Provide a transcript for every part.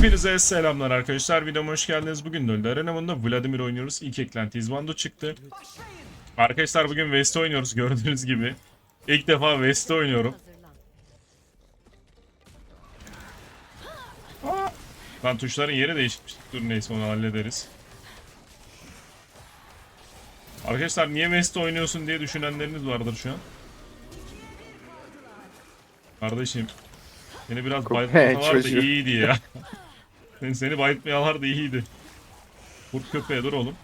Hepinize selamlar arkadaşlar. Videoma hoş geldiniz. Bugün LoL Arena'mında Vladimir oynuyoruz. İlk eklenti İzbando çıktı. Arkadaşlar bugün West oynuyoruz gördüğünüz gibi. İlk defa West oynuyorum. Aa! Lan tuşların yeri değişmiş. Dur neyse onu hallederiz. Arkadaşlar niye West oynuyorsun diye düşünenleriniz vardır şu an. Kardeşim seni biraz bayıltmasalardı çocuğu. iyiydi ya. seni, seni bayıltmayalardı iyiydi. Kurt köpeğe dur oğlum.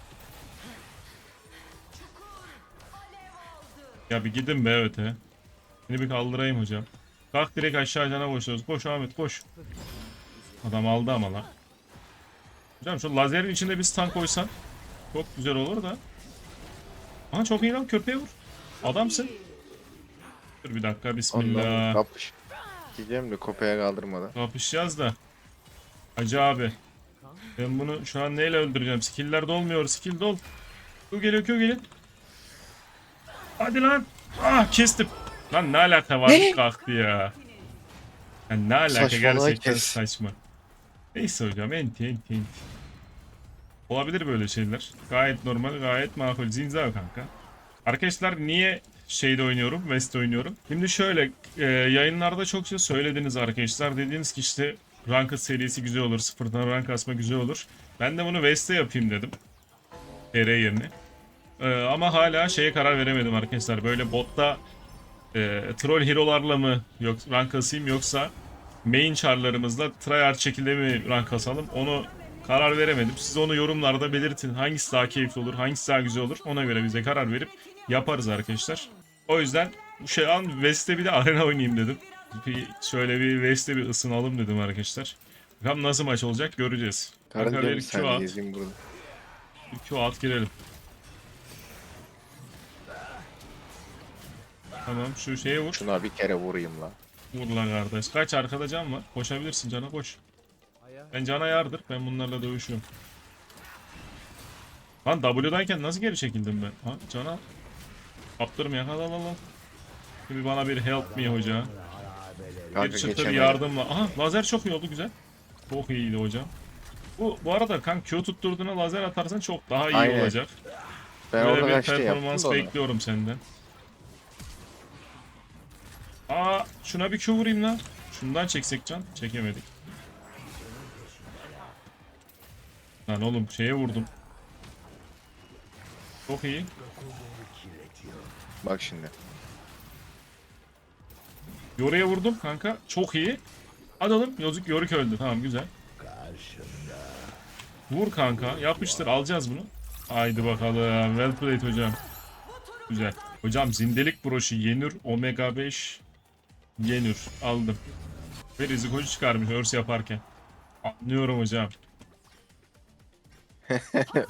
Ya bir gidin be evet he. Seni bir kaldırayım hocam. Kalk direkt aşağı cana koşuyoruz. Koş Ahmet koş. Adam aldı ama lan. Hocam şu lazerin içinde bir stun koysan çok güzel olur da. Aha çok iyi lan köpeğe vur. Adamsın. Dur bir dakika Ondan bismillah. kapış. Diyeceğim de kopya kaldırmadan. Kapışacağız da. Hacı abi. Ben bunu şu an neyle öldüreceğim? Skill'ler dolmuyor. Skill dol. Q geliyor Q geliyor. Hadi lan. Ah kestim. Lan ne alaka var Ne? kalktı ya. Ya ne alaka Saçmalığa gerçekten kes. saçma. Neyse hocam enti enti enti. Olabilir böyle şeyler. Gayet normal gayet makul. Zinza kanka. Arkadaşlar niye şeyde oynuyorum, West oynuyorum? Şimdi şöyle e, yayınlarda çokça söylediniz arkadaşlar. Dediğiniz ki işte Ranked serisi güzel olur, sıfırdan rank asma güzel olur. Ben de bunu West'te yapayım dedim. TR yerine. E, ama hala şeye karar veremedim arkadaşlar. Böyle botta e, troll hero'larla mı yok rank asayım yoksa main char'larımızla tryhard şekilde mi rank asalım onu karar veremedim. Siz onu yorumlarda belirtin. Hangisi daha keyifli olur, hangisi daha güzel olur. Ona göre bize karar verip yaparız arkadaşlar. O yüzden bu şey an West'te bir de arena oynayayım dedim. Bir, şöyle bir West'te bir ısınalım dedim arkadaşlar. Bakalım nasıl maç olacak göreceğiz. Karınca bir Q at, bir Q at girelim. Tamam şu şeye vur. Şuna bir kere vurayım lan. Vur lan kardeş. Kaç arkada can var? Koşabilirsin cana koş. Ben cana yardır. Ben bunlarla dövüşüyorum. Lan W'dayken nasıl geri çekildim ben? Ha cana. Kaptırma yakala lan lan. Şimdi bana bir help me hoca. Kanka bir çıtır geçemedim. yardımla. Aha lazer çok iyi oldu güzel. Çok iyiydi hocam. Bu, bu arada kan Q tutturduğuna lazer atarsan çok daha iyi Aynen. olacak. Ben Böyle bir yaptım performans da onu. bekliyorum senden. Aa şuna bir Q vurayım lan. Şundan çeksek can. Çekemedik. Lan oğlum şeye vurdum. Çok iyi. Bak şimdi. Yoru'ya vurdum kanka. Çok iyi. Hadi oğlum. Yozuk Yoruk öldü. Tamam güzel. Vur kanka. Yapıştır. Alacağız bunu. Haydi bakalım. Well played hocam. Güzel. Hocam zindelik broşu Yenür Omega 5 Yenür. Aldım. Ve rizikocu çıkarmış örs yaparken. Anlıyorum hocam.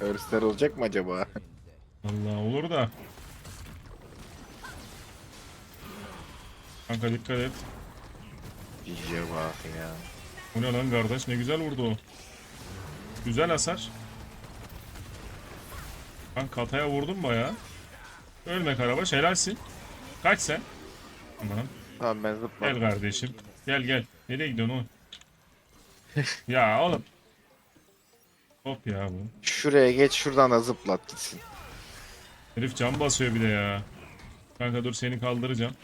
Örsler olacak mı acaba? Allah olur da. Kanka dikkat et. Cice bak ya. Bu ne lan kardeş ne güzel vurdu o. Güzel hasar. Ben kataya vurdum bayağı. Ölme Karabaş helalsin. Kaç sen? Tamam. Tamam ben zıpla. Gel kardeşim. Gel gel. Nereye gidiyorsun oğlum? ya oğlum. Hop ya bu. Şuraya geç şuradan da zıplat gitsin. Herif cam basıyor bir de ya. Kanka dur seni kaldıracağım.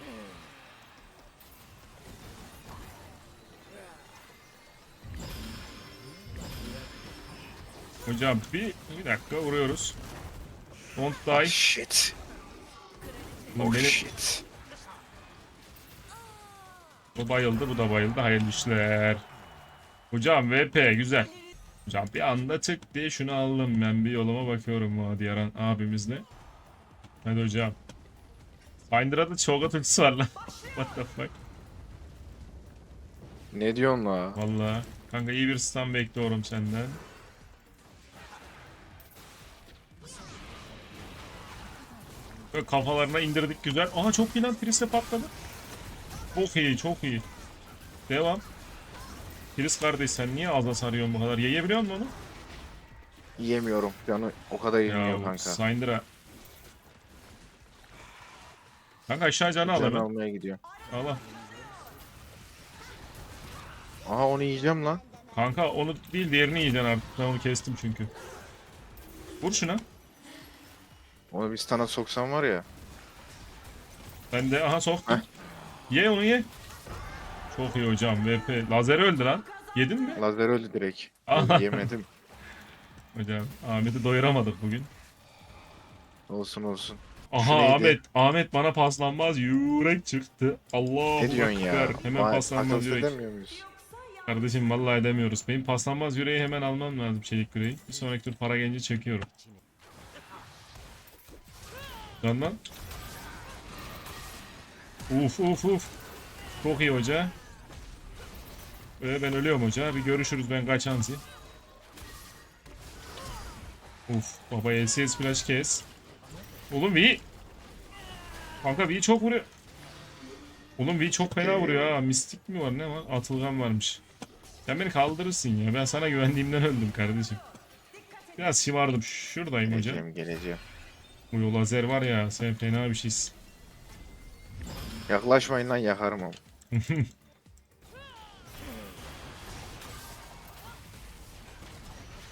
Hocam bir, bir dakika vuruyoruz. Don't die. shit. Ulan Oh benim- shit. Bu bayıldı bu da bayıldı. Hayırlı işler. Hocam VP güzel. Hocam bir anda tık diye şunu aldım ben bir yoluma bakıyorum o diğer an- abimizle. Hadi hocam. Finder'a da çoğu ultisi var lan. What the fuck. Ne diyorsun la? Valla. Kanka iyi bir stun bekliyorum senden. Böyle kafalarına indirdik güzel. Aha çok iyi lan Priest'e patladı. Çok iyi çok iyi. Devam. Priest kardeş sen niye ağza sarıyorsun bu kadar? Yiyebiliyor musun onu? Yiyemiyorum. Canı o kadar yemiyor kanka. Syndra. Kanka aşağı canı al Can hemen. almaya gidiyor. Al al. Aha onu yiyeceğim lan. Kanka onu değil diğerini yiyeceksin artık. Ben onu kestim çünkü. Vur şuna. Onu bir stana soksan var ya. Ben de aha soktum. Ye onu ye. Çok iyi hocam. VP. Lazer öldü lan. Yedin mi? Lazer öldü direkt. Yemedim. Hocam Ahmet'i doyuramadık bugün. Olsun olsun. Aha neydi? Ahmet. Ahmet bana paslanmaz yürek çıktı. Allah Ne diyorsun ya? Hemen Vay, paslanmaz yürek. muyuz? Kardeşim vallahi edemiyoruz. Benim paslanmaz yüreği hemen almam lazım çelik yüreği. Bir sonraki tur para gelince çekiyorum. Lan lan. Uf uf uf. Çok iyi hoca. Ee, ben ölüyorum hoca. Bir görüşürüz ben kaçansi. Uf baba LCS flash kes. Oğlum V. Kanka V çok vuruyor. Oğlum V çok fena vuruyor ha. Mistik mi var ne var? Atılgan varmış. Sen beni kaldırırsın ya. Ben sana güvendiğimden öldüm kardeşim. Biraz şımardım. Şuradayım hocam. Geleceğim geleceğim. Bu lazer var ya. Sen fena bir şeysin. Yaklaşmayın lan yakarım ama.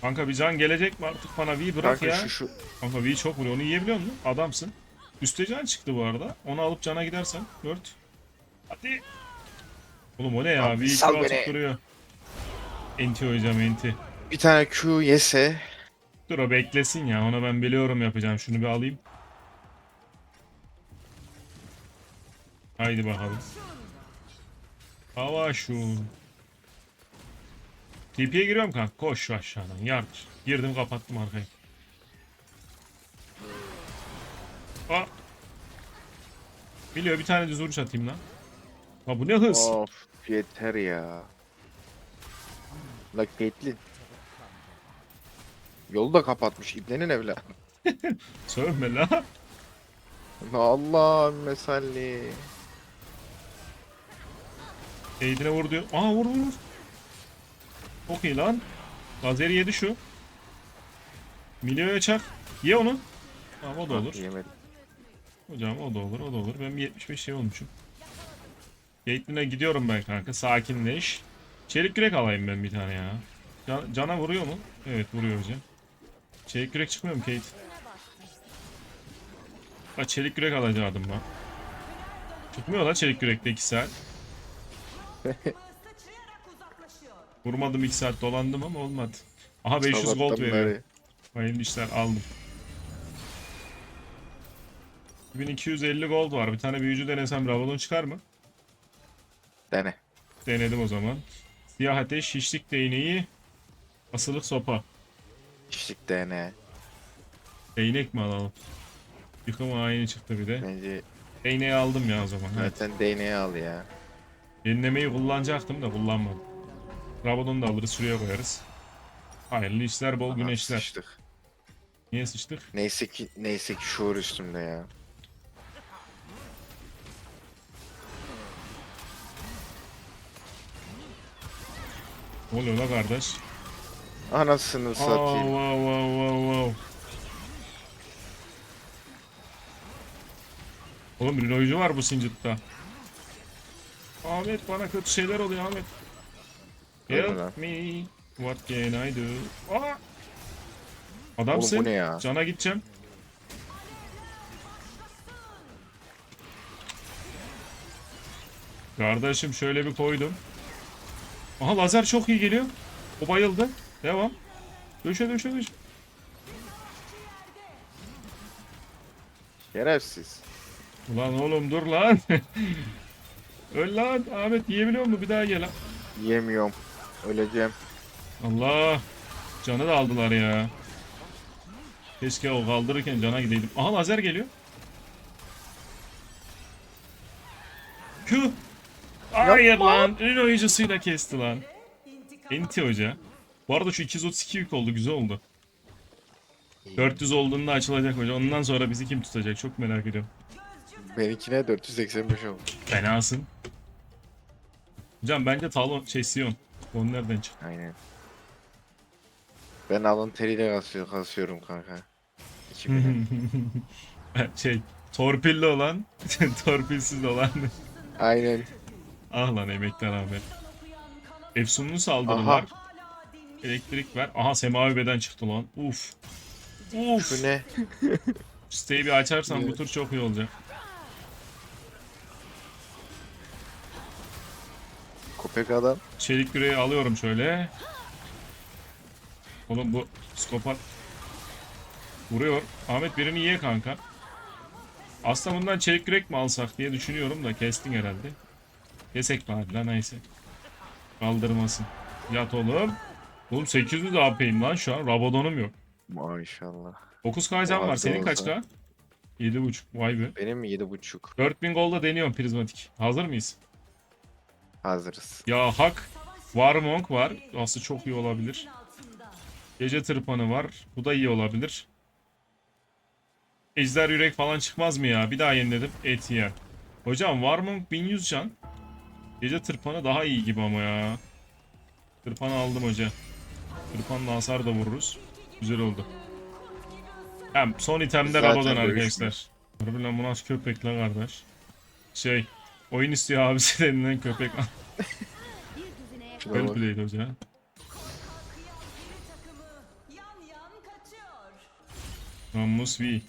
Kanka bir can gelecek mi artık bana V bırak Kanka ya. şu şu. Kanka V çok vuruyor. Onu yiyebiliyor musun? Adamsın. Üste can çıktı bu arada. Onu alıp cana gidersen. Dört. Hadi. Oğlum o ne ya? Abi V sal atıp beni. duruyor. Enti hocam enti. Bir tane Q yese. Dur o beklesin ya. Ona ben biliyorum yapacağım. Şunu bir alayım. Haydi bakalım. Hava şu. TP'ye giriyorum kanka. Koş şu aşağıdan. Yardır. Girdim kapattım arkayı. Aa. Biliyor bir tane düz vuruş atayım lan. Ha bu ne hız? Of yeter ya. Caitlyn. Yolu da kapatmış İbnenin evla. Sövme la. Allah mesalli. Eğdine vur diyor. Aa vur vur vur. Çok iyi lan. Lazeri yedi şu. Milyo'ya çak. Ye onu. Tamam o da olur. Yemedim. Hocam o da olur o da olur. Ben bir 75 şey olmuşum. Caitlyn'e gidiyorum ben kanka. Sakinleş. Çelik yürek alayım ben bir tane ya. Can- cana vuruyor mu? Evet vuruyor hocam. Çelik yürek çıkmıyor mu Kate? Ha çelik yürek alacaktım ben. Çıkmıyor lan çelik yürekte 2 saat. Vurmadım 2 saat dolandım ama olmadı. Aha 500 gold veriyor. Hayırlı işler aldım. 1250 gold var. Bir tane büyücü denesem Ravalon çıkar mı? Dene. Denedim o zaman. Siyah ateş, şişlik değneği, asılık sopa. İşlik dene. Değnek mi alalım? Yıkım ayini çıktı bir de. Bence Değneği aldım ya o zaman. Evet. zaten değneği al ya. Yenilemeyi kullanacaktım da kullanmadım. Ravalon'u da alırız şuraya koyarız. Hayırlı işler, bol Aha, güneşler. sıçtık. Niye sıçtık? Neyse ki neyse ki şuur üstümde ya. Ne oluyor la kardeş? Anasını satayım. wow, wow, wow, wow. Oğlum bir oyuncu var bu Singit'ta. Ahmet bana kötü şeyler oluyor Ahmet. Help lan. me. What can I do? Aa! Oğlum Adamsın. bu ne ya? Cana gideceğim. Kardeşim şöyle bir koydum. Aha lazer çok iyi geliyor. O bayıldı. Devam. Döşe döşe döşe. Şerefsiz. Ulan oğlum dur lan. Öl lan. Ahmet yiyebiliyor mu? Bir daha gel lan. Yemiyorum. Öleceğim. Allah. Canı da aldılar ya. Keşke o kaldırırken cana gideydim. Aha lazer geliyor. Q. Hayır lan. Ün oyuncusuyla kesti lan. Enti hoca. Bu arada şu 232 yük oldu. Güzel oldu. 400 olduğunda açılacak hoca. Ondan sonra bizi kim tutacak? Çok merak ediyorum. Benimkine 485 oldu. Fenasın. Hocam bence talon şey Sion. Onu nereden çıktı? Aynen. Ben alın teriyle kasıyor, kasıyorum kanka. 2000'e. şey torpilli olan torpilsiz olan Aynen. ah lan emekler Ahmet Efsunlu saldırı Aha. var Elektrik ver. Aha semavi beden çıktı lan. Uf. Uf. Şu ne? Siteyi bir açarsan bu tur çok iyi olacak. Köpek adam. Çelik yüreği alıyorum şöyle. Oğlum bu psikopat vuruyor. Ahmet birini ye kanka. Aslında bundan çelik yürek mi alsak diye düşünüyorum da kestin herhalde. Kesek bari lan neyse. Kaldırmasın. Yat oğlum. Oğlum 800 AP'yim lan şu an. Rabadonum yok. Maşallah. 9 k can var. Senin kaç olsa. k? 7.5. Vay be. Benim 7.5. 4000 golda deniyorum prizmatik. Hazır mıyız? Hazırız. Ya hak. Warmonk var. Aslında çok iyi olabilir. Gece tırpanı var. Bu da iyi olabilir. Ejder yürek falan çıkmaz mı ya? Bir daha yeniledim. Et yer. Hocam Warmonk 1100 can. Gece tırpanı daha iyi gibi ama ya. Tırpanı aldım hoca. Tırpanla hasar da vururuz. Güzel oldu. Hem son itemde Zaten dövüşmüyor. arkadaşlar. Harbi lan bu nasıl köpek lan kardeş. Şey. Oyun istiyor abisi elinden köpek. Well bak. played hoca. Namus V.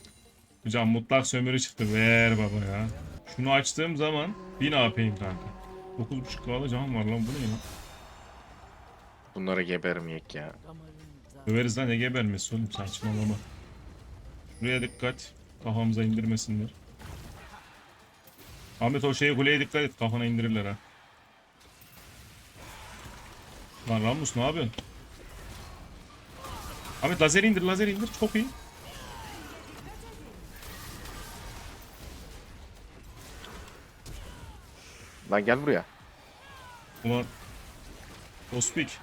Hocam mutlak sömürü çıktı. Ver baba ya. Şunu açtığım zaman 1000 AP'yim kanka. 9.5 kalı can var lan bu ne ya? Bunlara gebermeyek ya. Döveriz lan ne gebermesi oğlum saçmalama. Şuraya dikkat. Kafamıza indirmesinler. Ahmet o şeye kuleye dikkat et kafana indirirler ha. Lan Ramus ne yapıyorsun? Ahmet lazer indir lazer indir çok iyi. Lan gel buraya. Ulan Ospik.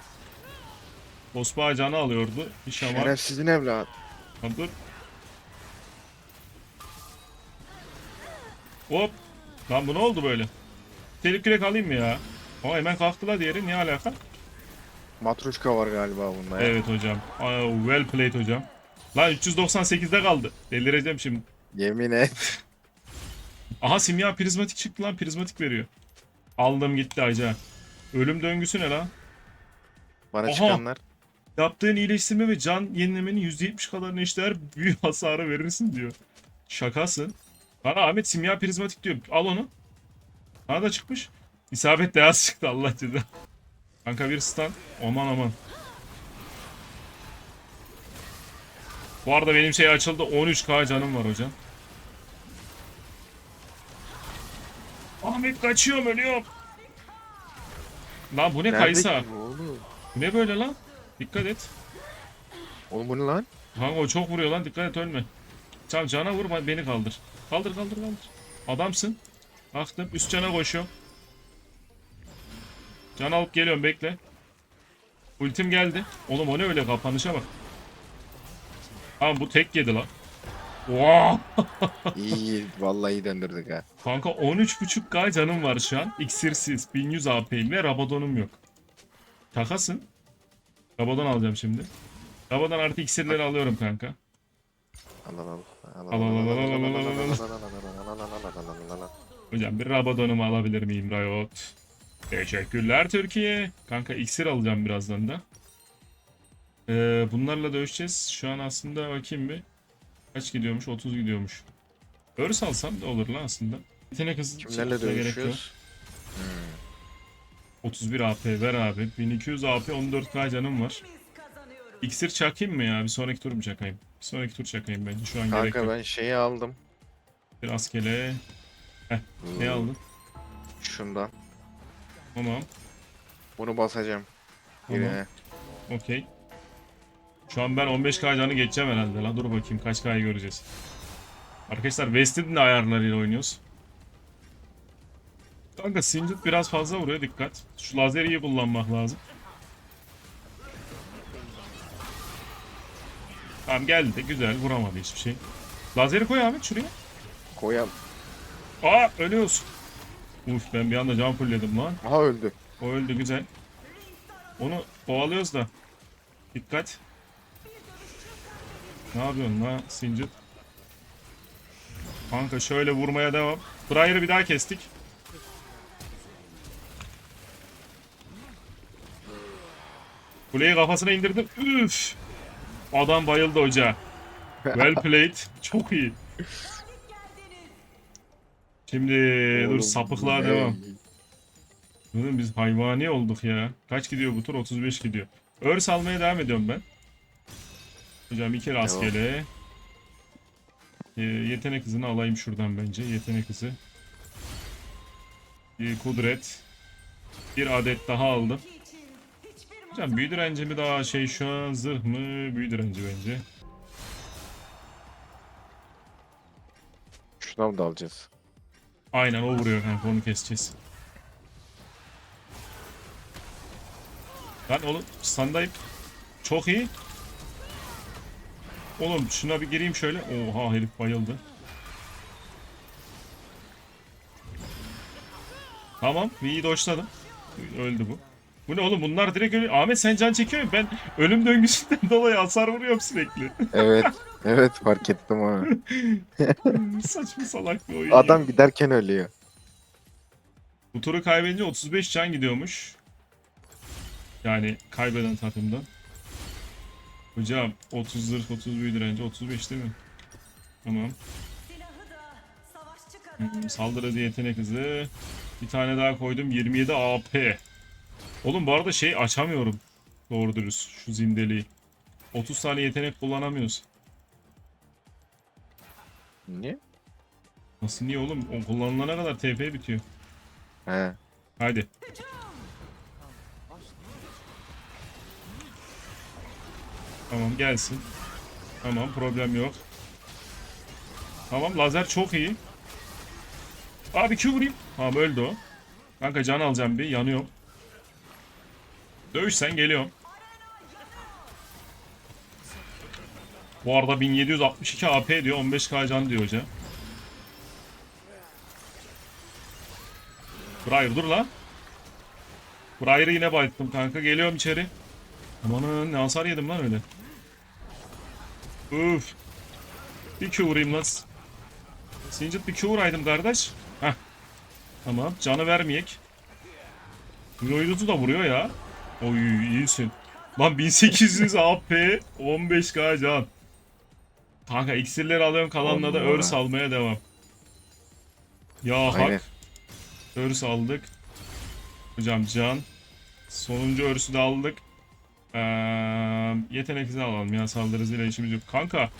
Ospa canı alıyordu. Bir şamar. Şerefsizin. Lan dur. Hop. Lan bu ne oldu böyle? Telif kürek alayım mı ya? Aa hemen kalktılar diğeri. Ne alaka? Matruşka var galiba bunda ya. Evet hocam. Aa, well played hocam. Lan 398'de kaldı. Delireceğim şimdi. Yemin et. Aha simya prizmatik çıktı lan. Prizmatik veriyor. Aldım gitti aca. Ölüm döngüsü ne lan? Bana Oha. çıkanlar. Yaptığın iyileştirme ve can yenilemenin %70 kadarını eşdeğer büyük hasarı verirsin diyor. Şakasın. Bana Ahmet simya prizmatik diyor. Al onu. Bana da çıkmış. İsabet de az çıktı Allah ceza. Kanka bir stun. Aman aman. Bu arada benim şey açıldı. 13k canım var hocam. Ahmet kaçıyorum ölüyorum. Lan bu ne Kaysa? Bu ne böyle lan? Dikkat et. Oğlum bu ne lan? Kanka o çok vuruyor lan dikkat et ölme. Can, cana vur ba- beni kaldır. Kaldır kaldır kaldır. Adamsın. Baktım üst cana koşuyorum. Can alıp geliyorum bekle. Ultim geldi. Oğlum o ne öyle kapanışa bak. Tamam bu tek yedi lan. Wow. İyi. Vallahi iyi döndürdük ha. Kanka 13.5k canım var şu an. İksirsiz 1100 AP'yim ve Rabadon'um yok. Takasın. Rabadon alacağım şimdi. Rabadon artı iksirleri alıyorum kanka. Al al al. Al, al, al, al, al, al, al, al. Hocam bir Rabadon'umu alabilir miyim Riot? Teşekkürler Türkiye. Kanka iksir alacağım birazdan da. Ee, bunlarla dövüşeceğiz. Şu an aslında bakayım bir. Kaç gidiyormuş? 30 gidiyormuş. Örs alsam da olur lan aslında. Yetenek hızı Kimlerle çıkmasına gerek yok. dövüşüyoruz? 31 AP ver abi. 1200 AP 14k canım var. İksir çakayım mı ya? Bir sonraki tur mu çakayım? Bir sonraki tur çakayım bence. Şu an gerek Kanka yok. ben şeyi aldım. Bir askele. Ne aldın? Şundan. Tamam. Bunu basacağım. Tamam. Birine. Okey. Şu an ben 15k canı geçeceğim herhalde lan. Dur bakayım kaç k'yı göreceğiz. Arkadaşlar West'in de ayarlarıyla oynuyoruz. Kanka Singed biraz fazla vuruyor dikkat. Şu lazeri iyi kullanmak lazım. Tamam geldi güzel vuramadı hiçbir şey. Lazeri koy Ahmet şuraya. Koyam. Aa ölüyorsun. Uf ben bir anda can fullledim lan. Aha öldü. O öldü güzel. Onu kovalıyoruz da. Dikkat. Ne yapıyorsun la Sincit? Kanka şöyle vurmaya devam. Briar'ı bir daha kestik. Kuleyi kafasına indirdim. Üf. Adam bayıldı hoca. Well played. Çok iyi. Şimdi dur Oğlum, sapıklığa bu ne? devam. Oğlum biz hayvani olduk ya. Kaç gidiyor bu tur? 35 gidiyor. Örs almaya devam ediyorum ben. Hocam iki rastgele. Ee, yetenek hızını alayım şuradan bence. Yetenek hızı. Bir kudret. Bir adet daha aldım. Hocam büyü direnci mi daha şey şu an zırh mı? Büyü direnci bence. Şuna mı dalacağız? Aynen o vuruyor kanka onu keseceğiz. Lan oğlum standayım. Çok iyi. Oğlum şuna bir gireyim şöyle. Oha herif bayıldı. Tamam iyi doşladım. Öldü bu. Bu ne oğlum bunlar direkt ölüyor. Ahmet sen can çekiyor musun? Ben ölüm döngüsünden dolayı hasar vuruyorum sürekli. Evet. evet fark ettim ha. Saçma salak bir oyun. ya. Adam giderken ölüyor. Bu turu kaybedince 35 can gidiyormuş. Yani kaybeden takımdan. Hocam 30 zırh 30 büyü direnci 35 değil mi? Tamam. silahı da savaşçı kadar Hmm, Saldırı yetenek hızı. Bir tane daha koydum 27 AP. Oğlum bu arada şey açamıyorum. Doğru dürüst şu zindeliği. 30 tane yetenek kullanamıyoruz. Niye? Nasıl niye oğlum? O kullanılana kadar TP bitiyor. He. Haydi. Tamam gelsin. Tamam problem yok. Tamam lazer çok iyi. Abi Q vurayım. Tamam öldü o. Kanka can alacağım bir yanıyorum. Dövüş geliyorum. Bu arada 1762 AP diyor 15k can diyor hoca. Briar dur lan. Briar'ı yine bayılttım kanka. Geliyorum içeri. Amanın ne hasar yedim lan öyle. Üf. Bir Q vurayım lan. Sincit bir Q vuraydım kardeş. Heh. Tamam canı vermeyek. Yoyuzu da vuruyor ya. Oy iyisin. Lan 1800 AP 15k can. Kanka iksirleri alıyorum kalanla da örs almaya devam. Ya hak. Aynen. Örs aldık. Hocam can. Sonuncu örsü de aldık. Ee, yetenek hızı alalım ya saldırı hızıyla işimiz yok. Kanka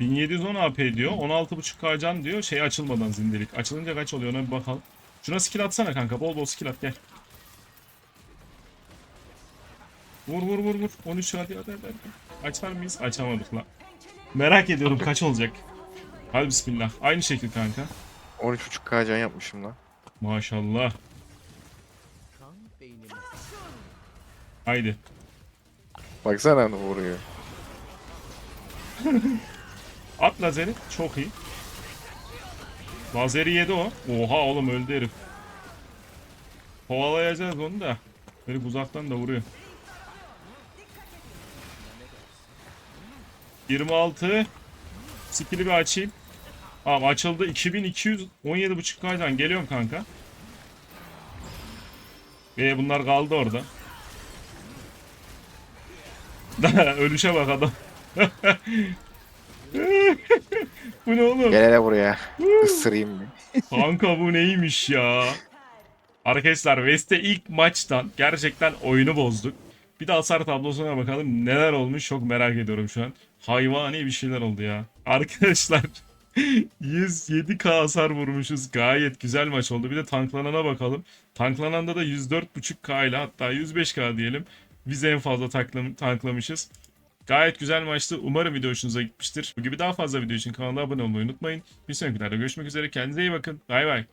1710 AP diyor. 16.5k can diyor. Şey açılmadan zindelik. Açılınca kaç oluyor ona bir bakalım. Şuna skill atsana kanka. Bol bol skill at gel. Vur vur vur vur. 13 hadi hadi hadi. Açar mıyız? Açamadık lan. Merak ediyorum kaç olacak. Hadi bismillah. Aynı şekil kanka. 13.5k can yapmışım lan. Maşallah. Haydi. Baksana ne vuruyor. At lazeri. Çok iyi. Lazeri yedi o. Oha oğlum öldü herif. Kovalayacağız onu da. Herif uzaktan da vuruyor. 26. Skill'i bir açayım. Tamam açıldı. 2217.5 kaydan geliyorum kanka. Ee bunlar kaldı orada. Ölüşe bak adam. bu ne oğlum? Gel hele buraya. Isırayım mı? Kanka bu neymiş ya? Arkadaşlar West'te ilk maçtan gerçekten oyunu bozduk. Bir de hasar tablosuna bakalım neler olmuş çok merak ediyorum şu an. Hayvani bir şeyler oldu ya. Arkadaşlar 107k hasar vurmuşuz. Gayet güzel maç oldu. Bir de tanklanana bakalım. Tanklananda da 104.5k ile hatta 105k diyelim. Biz en fazla tanklam- tanklamışız. Gayet güzel maçtı. Umarım video hoşunuza gitmiştir. Bu gibi daha fazla video için kanala abone olmayı unutmayın. Bir sonraki videoda görüşmek üzere. Kendinize iyi bakın. Bay bay.